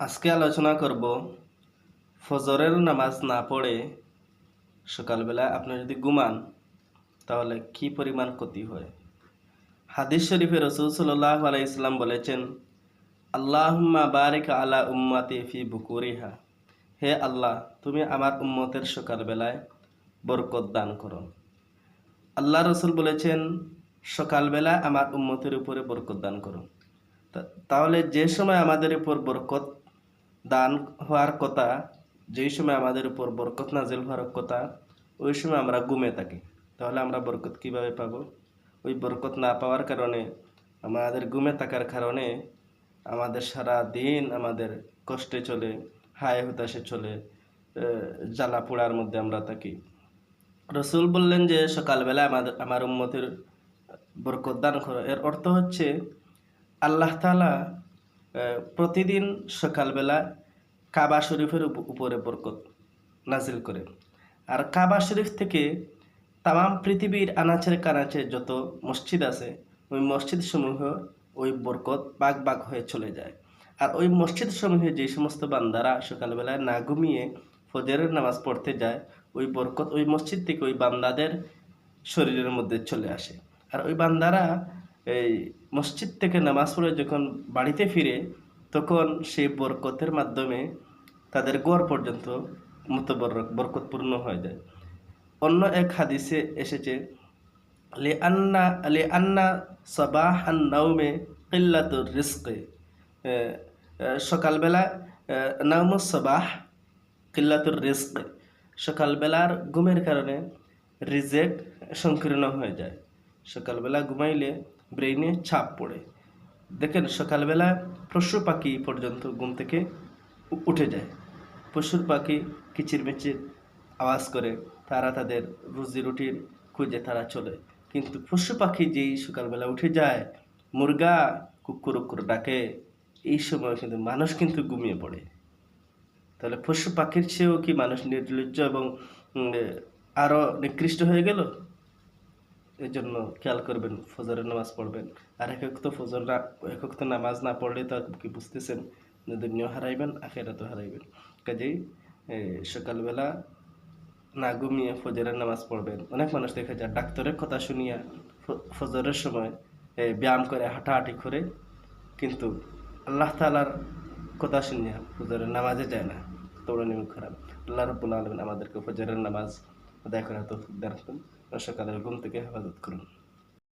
আজকে আলোচনা করব ফজরের নামাজ না পড়ে সকালবেলা আপনি যদি ঘুমান, তাহলে কি পরিমাণ ক্ষতি হয়? হাদিস শরীফে রসুল সাল্লাহ আলাইসলাম বলেছেন, আল্লাহুম্মা বারিক আলা উম্মাতি ফি বুকুরিহা। হে আল্লাহ, তুমি আমার উম্মতের সকালবেলায় বরকত দান করো। আল্লাহ রসুল বলেছেন, সকালবেলা আমার উম্মতের উপরে বরকত দান করো। তাহলে যে সময় আমাদের উপর বরকত দান হওয়ার কথা, যেই সময় আমাদের উপর বরকত নাজিল হওয়ার কথা, ওই সময় আমরা ঘুমে থাকি। তাহলে আমরা বরকত কীভাবে পাব? ওই বরকত না পাওয়ার কারণে, আমাদের ঘুমে থাকার কারণে আমাদের সারা দিন আমাদের কষ্টে চলে, হায় হুতাশে চলে জ্বালা পোড়ার মধ্যে আমরা থাকি। রসুল বললেন যে, সকালবেলা আমাদের, আমার উম্মতের বরকত দান করো। এর অর্থ হচ্ছে, আল্লাহ তালা প্রতিদিন সকালবেলা কাবা শরীফের উপ- উপরে বরকত নাজিল করে। আর কাবা শরীফ থেকে তাম পৃথিবীর আনাচের কানাচে যত মসজিদ আছে, ওই মসজিদ সমূহ ওই বরকত বাগ বাগ হয়ে চলে যায়। আর ওই মসজিদ সমূহে যে সমস্ত বান্দারা সকালবেলায় না ঘুমিয়ে ফজরের নামাজ পড়তে যায়, ওই বরকত ওই মসজিদ থেকে ওই বান্দাদের শরীরের মধ্যে চলে আসে। আর ওই বান্দারা এই মসজিদ থেকে নামাজ পড়ে যখন বাড়িতে ফিরে, তখন সেই বরকতের মাধ্যমে তাদের গড় পর্যন্ত মতবরক বরকতপূর্ণ হয়ে যায়। অন্য এক হাদিসে এসেছে লে আন্না লে আন্না সবাহ নাউমে কিল্লাতুর রিস্কে সকালবেলা নাউমুস সবাহ, কিল্লাতুর রিস্ক। সকালবেলার ঘুমের কারণে রিজেক সংকীর্ণ হয়ে যায়। সকালবেলা ঘুমাইলে ব্রেইনে ছাপ পড়ে। দেখেন, সকালবেলা পশু পাখি পর্যন্ত ঘুম থেকে উঠে যায়। পশুর পাখি কিচিরমিচির আওয়াজ করে, তারা তাদের রুজি রুটির খুঁজে তারা চলে। কিন্তু পশু পাখি যেই সকালবেলা উঠে যায়, মুরগা কুকুর কুকুর ডাকে, এই সময় কিন্তু মানুষ কিন্তু ঘুমিয়ে পড়ে। তাহলে পশু পাখির চেয়েও কি মানুষ নির্লজ্জ এবং আরও নিকৃষ্ট হয়ে গেল? এই জন্য খেয়াল করবেন, ফজরের নামাজ পড়বেন। আর একক তো ফজর না একক তো নামাজ না পড়লে তো কি বুঝতেছেন? যে দুনিয়া হারাইবেন, আখেরাতও হারাইবেন। কাজেই সকালবেলা না ঘুমিয়ে ফজরের নামাজ পড়বেন। অনেক মানুষ দেখা যায় ডাক্তারের কথা শুনিয়া ফজরের সময় ব্যায়াম করে, হাঁটাহাঁটি করে, কিন্তু আল্লাহ তালার কথা শুনিয়া ফজরের নামাজে যায় না। তোমরা নিয়ম খারাপ আল্লাহ রব্বুল আলমিন আমাদেরকে ফজরের নামাজ আদায় করা তো দান করুন ঘুম থেকে হেফাজত করুন।